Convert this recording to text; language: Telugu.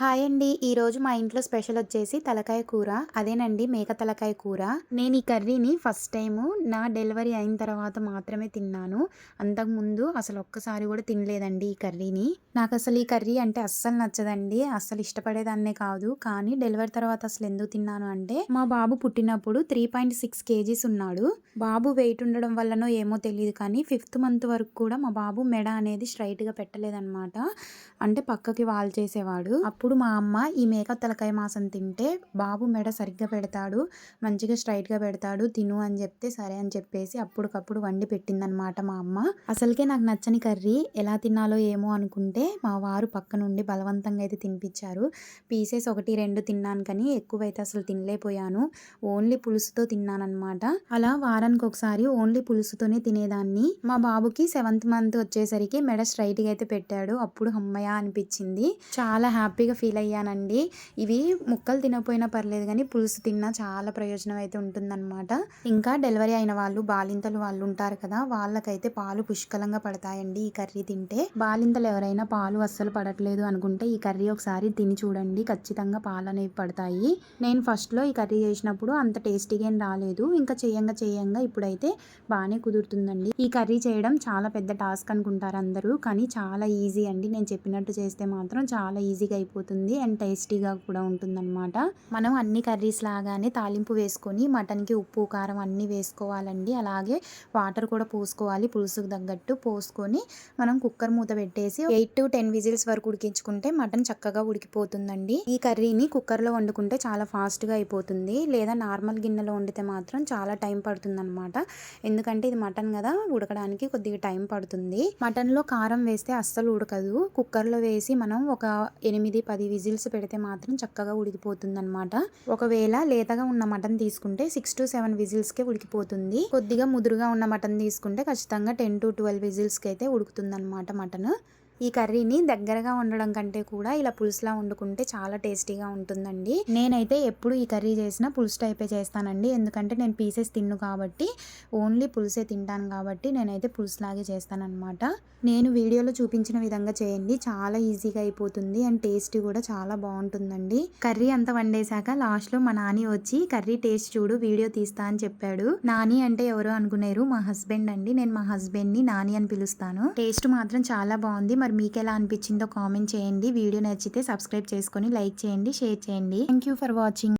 హాయ్ అండి. ఈరోజు మా ఇంట్లో స్పెషల్ వచ్చేసి తలకాయ కూర. అదేనండి మేక తలకాయ కూర. నేను ఈ కర్రీని ఫస్ట్ టైము నా డెలివరీ అయిన తర్వాత మాత్రమే తిన్నాను. అంతకుముందు అసలు ఒక్కసారి కూడా తినలేదండి ఈ కర్రీని. నాకు అసలు ఈ కర్రీ అంటే అస్సలు నచ్చదండి. అస్సలు ఇష్టపడేదాన్నే కాదు. కానీ డెలివరీ తర్వాత అసలు ఎందుకు తిన్నాను అంటే మా బాబు పుట్టినప్పుడు త్రీ పాయింట్ సిక్స్ కేజీస్ ఉన్నాడు. బాబు వెయిట్ ఉండడం వల్లనో ఏమో తెలియదు కానీ ఫిఫ్త్ మంత్ వరకు కూడా మా బాబు మెడ అనేది స్ట్రైట్గా పెట్టలేదన్నమాట. అంటే పక్కకి వాల్ చేసేవాడు. అప్పుడు మా అమ్మ ఈ మేక తలకాయ మాసం తింటే బాబు మెడ సరిగ్గా పెడతాడు మంచిగా స్ట్రైట్గా పెడతాడు తిను అని చెప్తే సరే అని చెప్పేసి అప్పటికప్పుడు వండి పెట్టిందనమాట మా అమ్మ. అసలుకే నాకు నచ్చని కర్రీ ఎలా తినాలో ఏమో అనుకుంటే మా వారు పక్క నుండి బలవంతంగా అయితే తినిపించారు. పీసెస్ ఒకటి రెండు తిన్నాను కానీ ఎక్కువైతే అసలు తినలేకపోయాను. ఓన్లీ పులుసుతో తిన్నానమాట అలా వారానికి ఒకసారి ఓన్లీ పులుసుతోనే తినేదాన్ని. మా బాబుకి సెవెంత్ మంత్ వచ్చేసరికి మెడ స్ట్రైట్గా అయితే పెట్టాడు. అప్పుడు అమ్మయ్య అనిపించింది. చాలా హ్యాపీగా ఫీల్ అయ్యానండి ఇవి ముక్కలు తినకపోయినా పర్లేదు కానీ పులుసు తిన్నా చాలా ప్రయోజనం అయితే ఉంటుందన్నమాట. ఇంకా డెలివరీ అయిన వాళ్ళు బాలింతలు వాళ్ళు ఉంటారు కదా వాళ్ళకైతే పాలు పుష్కలంగా పడతాయండి ఈ కర్రీ తింటే. బాలింతలు ఎవరైనా పాలు అస్సలు పడట్లేదు అనుకుంటే ఈ కర్రీ ఒకసారి తిని చూడండి. ఖచ్చితంగా పాలు అనేవి పడతాయి. నేను ఫస్ట్లో ఈ కర్రీ చేసినప్పుడు అంత టేస్టీగా ఏం రాలేదు. ఇంకా చేయంగా చేయంగా ఇప్పుడైతే బాగానే కుదురుతుందండి. ఈ కర్రీ చేయడం చాలా పెద్ద టాస్క్ అనుకుంటారు అందరూ కానీ చాలా ఈజీ అండి. నేను చెప్పినట్టు చేస్తే మాత్రం చాలా ఈజీగా అయిపోతుంది. అండ్ టేస్టీగా కూడా ఉంటుందన్నమాట. మనం అన్ని కర్రీస్ లాగానే తాలింపు వేసుకొని మటన్కి ఉప్పు కారం అన్నీ వేసుకోవాలండి. అలాగే వాటర్ కూడా పోసుకోవాలి పులుసుకు తగ్గట్టు పోసుకొని మనం కుక్కర్ మూత పెట్టేసి ఎయిట్ టు టెన్ విజిల్స్ వరకు ఉడికించుకుంటే మటన్ చక్కగా ఉడికిపోతుందండి. ఈ కర్రీని కుక్కర్లో వండుకుంటే చాలా ఫాస్ట్గా అయిపోతుంది. లేదా నార్మల్ గిన్నెలో వండితే మాత్రం చాలా టైం పడుతుంది అనమాట ఎందుకంటే ఇది మటన్ కదా ఉడకడానికి కొద్దిగా టైం పడుతుంది. మటన్లో కారం వేస్తే అస్సలు ఉడకదు. కుక్కర్లో వేసి మనం ఒక ఎనిమిది పది విజిల్స్ పెడితే మాత్రం చక్కగా ఉడికిపోతుంది అనమాట ఒకవేళ లేతగా ఉన్న మటన్ తీసుకుంటే సిక్స్ టు సెవెన్ విజిల్స్కే ఉడికిపోతుంది. కొద్దిగా ముదురుగా ఉన్న మటన్ తీసుకుంటే ఖచ్చితంగా టెన్ టు ట్వెల్వ్ విజిల్స్కి అయితే ఉడుకుతుంది అనమాట మటన్. ఈ కర్రీని దగ్గరగా ఉండడం కంటే కూడా ఇలా పులుసులా వండుకుంటే చాలా టేస్టీగా ఉంటుందండి. నేనైతే ఎప్పుడు ఈ కర్రీ చేసినా పులుసు టైపే చేస్తానండి. ఎందుకంటే నేను పీసెస్ తిన్ను కాబట్టి ఓన్లీ పులుసే తింటాను కాబట్టి నేనైతే పులుసులాగే చేస్తానన్నమాట. నేను వీడియోలో చూపించిన విధంగా చేయండి. చాలా ఈజీగా అయిపోతుంది అండ్ టేస్ట్ కూడా చాలా బాగుంటుందండి. కర్రీ అంతా వండేశాక లాస్ట్లో మా నాని వచ్చి కర్రీ టేస్ట్ చూడు వీడియో తీస్తా అని చెప్పాడు. నాని అంటే ఎవరో అనుకున్నారు మా హస్బెండ్ అండి. నేను మా హస్బెండ్ని నాని అని పిలుస్తాను. టేస్ట్ మాత్రం చాలా బాగుంది. మరి మీకు ఎలా అనిపించిందో కామెంట్ చేయండి. వీడియో నచ్చితే సబ్స్క్రైబ్ చేసుకొని లైక్ చేయండి షేర్ చేయండి. Thank you for watching.